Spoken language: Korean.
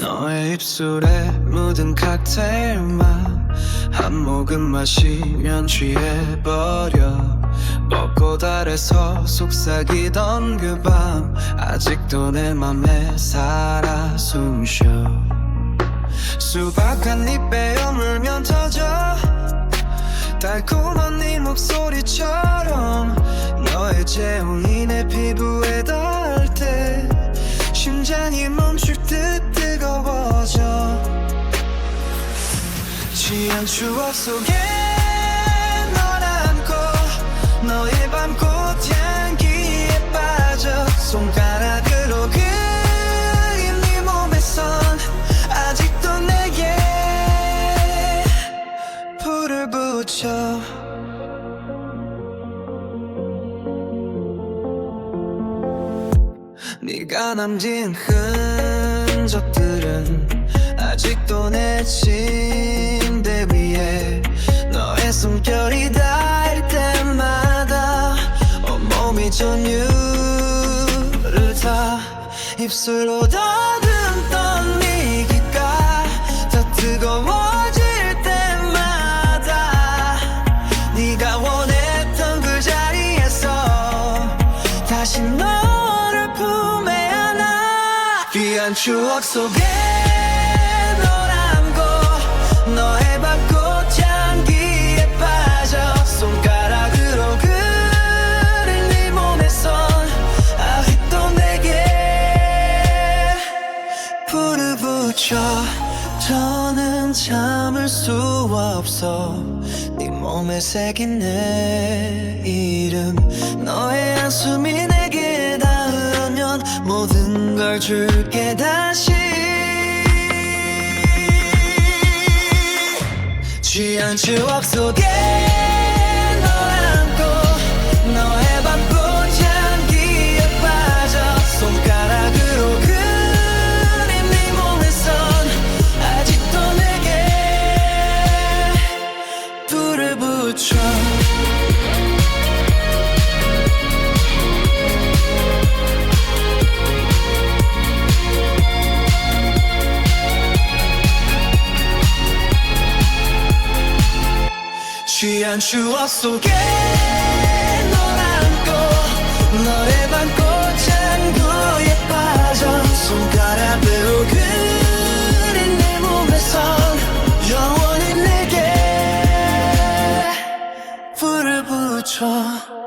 너의 입술에 묻은 칵테일 맛한 모금 마시면 취해버려. 벚꽃 아래서 속삭이던 그 밤 아직도 내 맘에 살아 숨쉬어. 수박 한 입에 여물면 터져. 달콤한 네 목소리처럼 너의 재혼이 내 피부에 닿을 때 심장이 멈 취한 추억 속에 널 안고 너의 밤꽃 향기에 빠져 손가락으로 그린 네 몸에선 아직도 내게 불을 붙여. 네가 남긴 흔적들은 아직도 내침 이 전율을 타 입술로 더듬던 네 귓가 더 뜨거워질 때마다 네가 원했던 그 자리에서 다시 너를 품에 안아 귀한 추억 속에 참을 수 없어. 네 몸에 새긴 내 이름. 너의 한숨이 내게 닿으면 모든 걸 줄게 다시. 취한 추억 속에 취한 추억 속에 널 안고 너의 방 꽃장 그에 빠져 손가락으로 그린 내 몸에서 영원히 내게 불을 붙여.